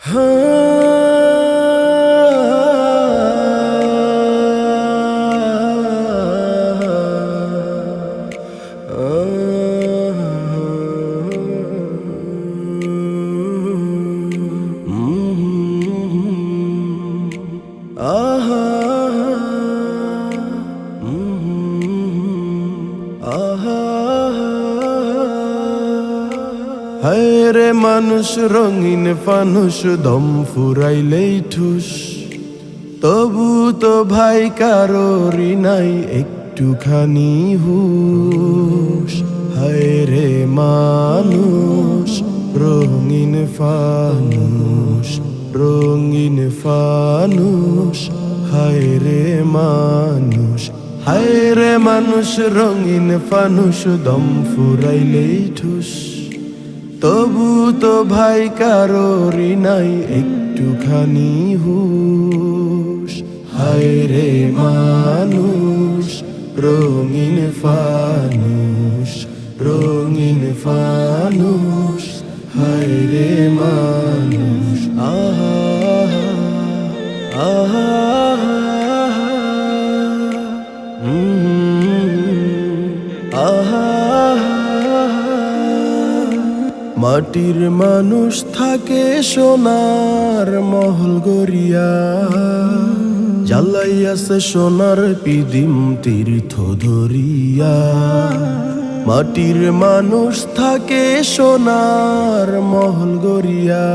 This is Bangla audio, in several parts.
আহা রে মানুষ রঙিন ফানুষ, দম ফুরাইলেই ঠুস। তবু তো ভাই কারোরই নাই, একটুখানি হায় রে মানুষ রঙিন ফানুষ রঙিন ফানুষ। রে মানুষ রে মানুষ রঙিন ফানুষ, দম ফুরাইলেই ঠুস। তবু তো ভাই কারোরই নাই, একটুখানি হুশ। হায় রে মানুষ, রঙিন ফানুষ রঙিন ফানুষ। হায় রে মানুষ, আহা আহা মাটির মানুষ থাকে সোনার মহল গড়িয়া। জ্বালাইয়াছে সোনার পিদিম তীর্থ ধরিয়া। মাটির মানুষ থাকে সোনার মহল গড়িয়া।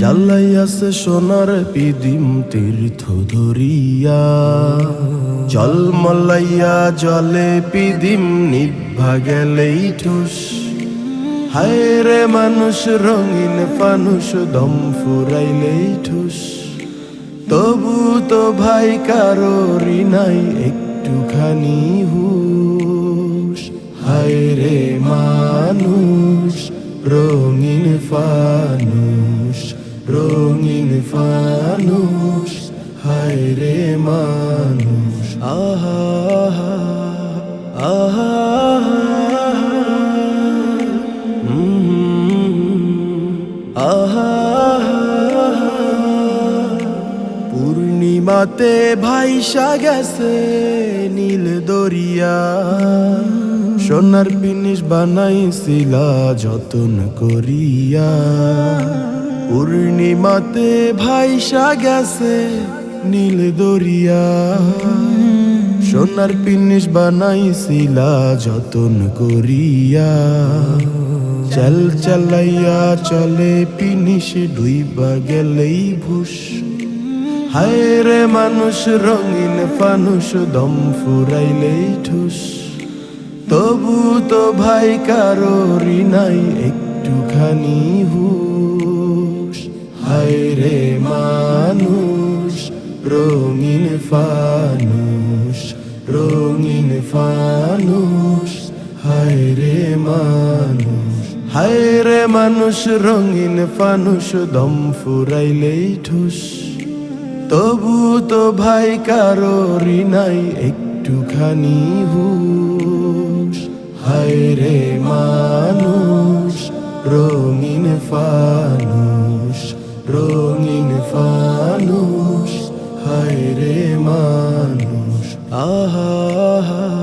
জ্বালাইয়াছে সোনার পিদিম তীর্থ ধরিয়া। জল মলাইয়া জলে পিদিম নিভা গেলেই ঠুস। হায় রে মানুষ রঙিন ফানুষ দম ফুরাইলেই ঠুস। তবু তো ভাই কারোরই নাই একটুখানি হুশ। হায় রে মানুষ রঙিন ফানুষ রঙিন ফানুষ হায় রে মানুষ আহা আহা। পূর্ণিমাতে ভাইসা গেছে নীল দরিয়া। সোনার পিনিস বানাইছিলা যতন করিয়া। পূর্ণিমাতে ভাইসা গেছে নীল দরিয়া। সোনার পিনিস বানাইছিলা যতন করিয়া। চল চালাইয়া চলে পিনিস ডুইবা গেলেই ভুষ। হায় রে মানুষ রঙিন ফানুষ, দম ফুরাইলেই ঠুস। তবু তো ভাই কারোরই নাই, একটুখানি হুশ। হায় রে মানুষ রঙিন ফানুষ রঙিন ফানুষ। হায় রে মানুষ হায় রে মানুষ রঙিন ফানুষ, দম ফুরাইলেই ঠুস। তবু তো ভাই কারও নাই, একটুখানি খানি হায় রে মানুষ, রঙিন ফানুষ রঙিন ফানুষ। হায় রে মানুষ আহা।